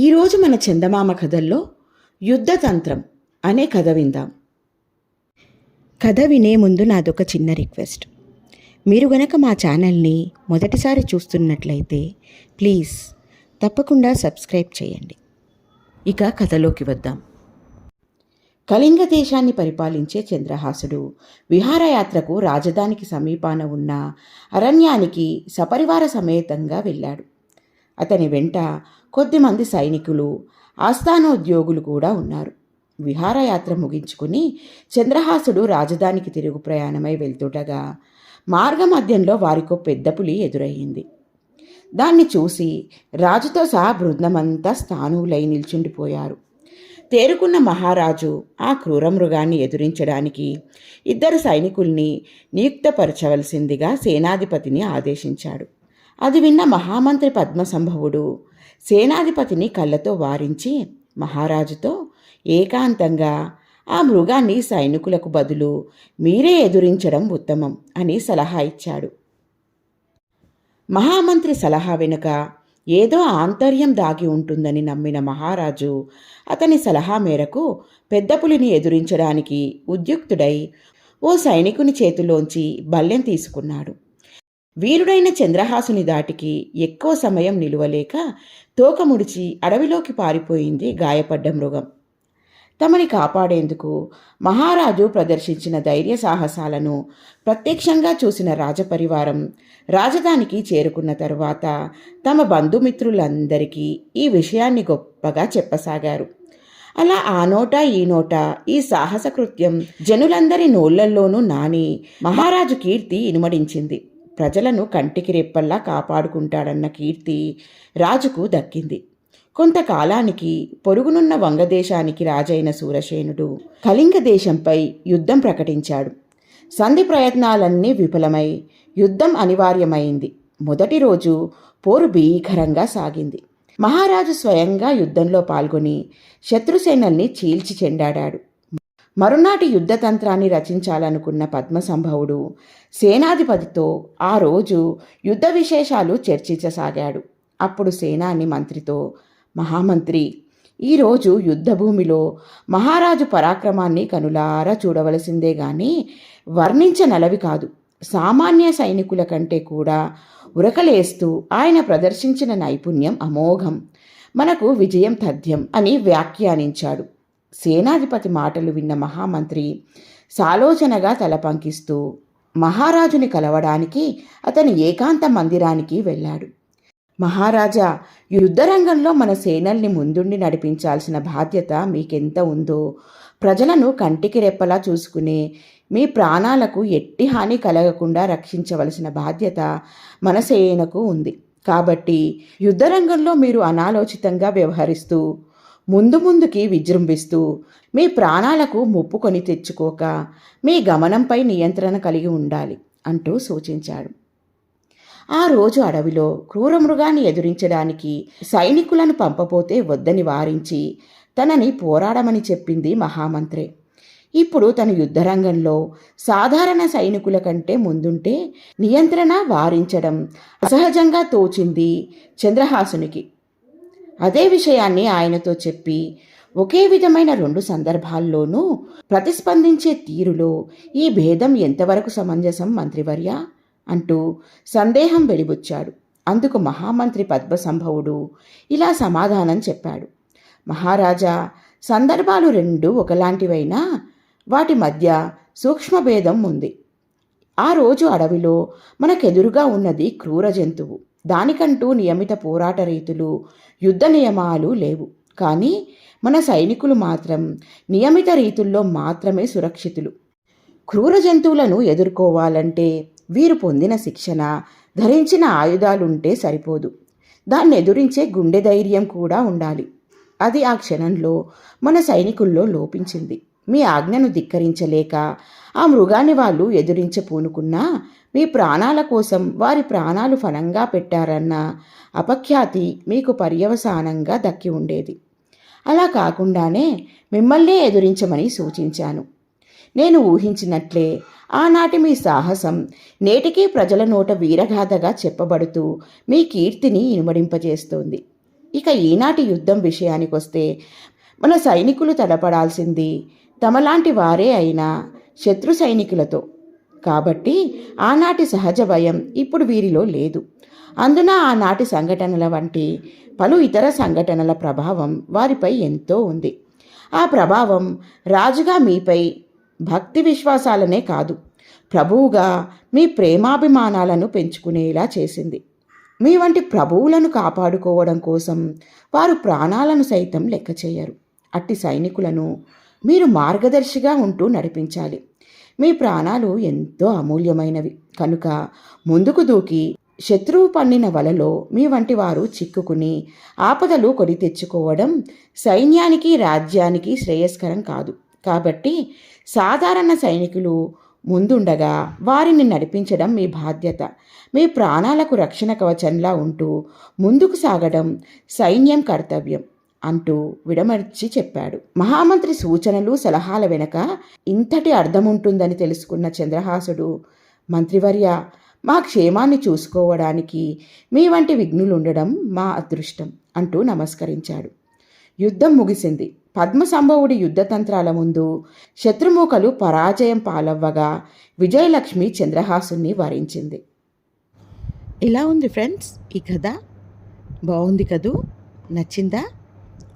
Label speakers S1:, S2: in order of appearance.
S1: ఈరోజు మన చందమామ కథల్లో యుద్ధతంత్రం అనే కథ విందాం. కథ వినే ముందు నాదొక చిన్న రిక్వెస్ట్. మీరు గనక మా ఛానల్ని మొదటిసారి చూస్తున్నట్లయితే ప్లీజ్ తప్పకుండా సబ్స్క్రైబ్ చేయండి. ఇక కథలోకి వద్దాం. కళింగ దేశాన్ని పరిపాలించే చంద్రహాసుడు విహారయాత్రకు రాజధానికి సమీపాన ఉన్న అరణ్యానికి సపరివార సమేతంగా వెళ్ళాడు. అతని వెంట కొద్దిమంది సైనికులు ఆస్థానోద్యోగులు కూడా ఉన్నారు. విహారయాత్ర ముగించుకుని చంద్రహాసుడు రాజధానికి తిరుగు ప్రయాణమై వెళ్తుండగా మార్గమధ్యంలో వారికో పెద్ద పులి ఎదురయ్యింది దాన్ని చూసి రాజుతో సహా బృందమంతా స్థానువులై నిల్చుండిపోయారు. తేరుకున్న మహారాజు ఆ క్రూర మృగాన్ని ఎదురించడానికి ఇద్దరు సైనికుల్ని నియుక్తపరచవలసిందిగా సేనాధిపతిని ఆదేశించాడు. అది విన్న మహామంత్రి పద్మసంభవుడు సేనాధిపతిని కళ్ళతో వారించి మహారాజుతో ఏకాంతంగా ఆ మృగాన్ని సైనికులకు బదులు మీరే ఎదురించడం ఉత్తమం అని సలహా ఇచ్చాడు. మహామంత్రి సలహా వెనుక ఏదో ఆంతర్యం దాగి ఉంటుందని నమ్మిన మహారాజు అతని సలహా మేరకు పెద్ద పులిని ఎదురించడానికి ఉద్యుక్తుడై ఓ సైనికుని చేతిలోంచి బల్లెం తీసుకున్నాడు. వీరుడైన చంద్రహాసుని దాటికి ఎక్కువ సమయం నిలువలేక తోక ముడిచి అడవిలోకి పారిపోయింది గాయపడ్డ మృగం. తమని కాపాడేందుకు మహారాజు ప్రదర్శించిన ధైర్య సాహసాలను ప్రత్యక్షంగా చూసిన రాజపరివారం రాజధానికి చేరుకున్న తరువాత తమ బంధుమిత్రులందరికీ ఈ విషయాన్ని గొప్పగా చెప్పసాగారు. అలా ఆ నోట ఈ నోట ఈ సాహస కృత్యం జనులందరి నోళ్ళల్లోనూ నాని మహారాజు కీర్తి ఇనుమడించింది. ప్రజలను కంటికి రెప్పల్లా కాపాడుకుంటాడన్న కీర్తి రాజుకు దక్కింది. కొంతకాలానికి పొరుగునున్న వంగదేశానికి రాజైన సూరసేనుడు కళింగ దేశంపై యుద్ధం ప్రకటించాడు. సంధి ప్రయత్నాలన్నీ విఫలమై యుద్ధం అనివార్యమైంది. మొదటి రోజు పోరు భీకరంగా సాగింది. మహారాజు స్వయంగా యుద్ధంలో పాల్గొని శత్రుసేనల్ని చీల్చి చెండాడాడు. మరునాటి యుద్ధతంత్రాన్ని రచించాలనుకున్న పద్మసంభవుడు సేనాధిపతితో ఆ రోజు యుద్ధ విశేషాలు చర్చించసాగాడు. అప్పుడు సేనాని మంత్రితో మహామంత్రి ఈరోజు యుద్ధభూమిలో మహారాజు పరాక్రమాన్ని కనులారా చూడవలసిందే గాని వర్ణించనలవి కాదు. సామాన్య సైనికుల కంటే కూడా ఉరకలేస్తూ ఆయన ప్రదర్శించిన నైపుణ్యం అమోఘం. మనకు విజయం తథ్యం అని వ్యాఖ్యానించాడు. సేనాధిపతి మాటలు విన్న మహామంత్రి సాలోచనగా తల పంకిస్తూ మహారాజుని కలవడానికి అతను ఏకాంత మందిరానికి వెళ్ళాడు. మహారాజా యుద్ధరంగంలో మన సేనల్ని ముందుండి నడిపించాల్సిన బాధ్యత మీకెంత ఉందో ప్రజలను కంటికి రెప్పలా చూసుకునే మీ ప్రాణాలకు ఎట్టి హాని కలగకుండా రక్షించవలసిన బాధ్యత మన సేనకు ఉంది. కాబట్టి యుద్ధరంగంలో మీరు అనాలోచితంగా వ్యవహరిస్తూ ముందు ముందుకి విజృంభిస్తూ మీ ప్రాణాలకు ముప్పు కొని తెచ్చుకోక మీ గమనంపై నియంత్రణ కలిగి ఉండాలి అంటూ సూచించాడు. ఆ రోజు అడవిలో క్రూరమృగాన్ని ఎదురించడానికి సైనికులను పంపపోతే వద్దని వారించి తనని పోరాడమని చెప్పింది మహామంత్రే. ఇప్పుడు తన యుద్ధరంగంలో సాధారణ సైనికుల కంటే ముందుంటే నియంత్రణ వారించడం అసహజంగా తోచింది చంద్రహాసునికి. అదే విషయాన్ని ఆయనతో చెప్పి ఒకే విధమైన రెండు సందర్భాల్లోనూ ప్రతిస్పందించే తీరులో ఈ భేదం ఎంతవరకు సమంజసం మంత్రివర్య? అంటూ సందేహం వెలిబుచ్చాడు. అందుకు మహామంత్రి పద్మసంభవుడు ఇలా సమాధానం చెప్పాడు. మహారాజా సందర్భాలు రెండు ఒకలాంటివైనా వాటి మధ్య సూక్ష్మభేదం ఉంది. ఆ రోజు అడవిలో మనకెదురుగా ఉన్నది క్రూర జంతువు. దానికంటూ నియమిత పోరాట రీతులు యుద్ధ నియమాలు లేవు. కానీ మన సైనికులు మాత్రం నియమిత రీతుల్లో మాత్రమే సురక్షితులు. క్రూర జంతువులను ఎదుర్కోవాలంటే వీరు పొందిన శిక్షణ ధరించిన ఆయుధాలుంటే సరిపోదు. దాన్ని ఎదురించే గుండె ధైర్యం కూడా ఉండాలి. అది ఆ క్షణంలో మన సైనికుల్లో లోపించింది. మీ ఆజ్ఞను ధిక్కరించలేక ఆ మృగాన్ని వాళ్ళు ఎదురించ పూనుకున్నా మీ ప్రాణాల కోసం వారి ప్రాణాలు ఫలంగా పెట్టారన్న అపఖ్యాతి మీకు పర్యవసానంగా దక్కి ఉండేది. అలా కాకుండానే మిమ్మల్నే ఎదురించమని సూచించాను. నేను ఊహించినట్లే ఆనాటి మీ సాహసం నేటికీ ప్రజల నోట వీరగాథగా చెప్పబడుతూ మీ కీర్తిని ఇనుమడింపజేస్తోంది. ఇక ఈనాటి యుద్ధం విషయానికొస్తే మన సైనికులు తలపడాల్సింది తమలాంటి వారే అయినా శత్రు సైనికులతో. కాబట్టి ఆనాటి సహజ భయం ఇప్పుడు వీరిలో లేదు. అందున ఆనాటి సంఘటనల వంటి పలు ఇతర సంఘటనల ప్రభావం వారిపై ఎంతో ఉంది. ఆ ప్రభావం రాజుగా మీపై భక్తి విశ్వాసాలనే కాదు. ప్రభువుగా మీ ప్రేమాభిమానాలను పెంచుకునేలా చేసింది. మీ వంటి ప్రభువులను కాపాడుకోవడం కోసం వారు ప్రాణాలను సైతం లెక్క చేయరు అట్టి సైనికులను మీరు మార్గదర్శిగా ఉంటూ నడిపించాలి. మీ ప్రాణాలు ఎంతో అమూల్యమైనవి. కనుక ముందుకు దూకి శత్రువు పన్నిన వలలో మీ వంటి వారు చిక్కుకుని ఆపదలు కొని తెచ్చుకోవడం సైన్యానికి రాజ్యానికి శ్రేయస్కరం కాదు. కాబట్టి సాధారణ సైనికులు ముందుండగా వారిని నడిపించడం మీ బాధ్యత. మీ ప్రాణాలకు రక్షణ కవచంలా ఉంటూ ముందుకు సాగడం సైన్యం కర్తవ్యం. అంటూ విడమర్చి చెప్పాడు. మహామంత్రి సూచనలు సలహాల వెనక ఇంతటి అర్థముంటుందని తెలుసుకున్న చంద్రహాసుడు మంత్రివర్య మా క్షేమాన్ని చూసుకోవడానికి మీ వంటి విఘ్నులుండడం మా అదృష్టం అంటూ నమస్కరించాడు. యుద్ధం ముగిసింది. పద్మసంభవుడి యుద్ధతంత్రాల ముందు శత్రుమూకలు పరాజయం పాలవ్వగా విజయలక్ష్మి చంద్రహాసుని వరించింది. ఇలా ఉంది ఫ్రెండ్స్? ఈ కథ బాగుంది కదూ? నచ్చిందా?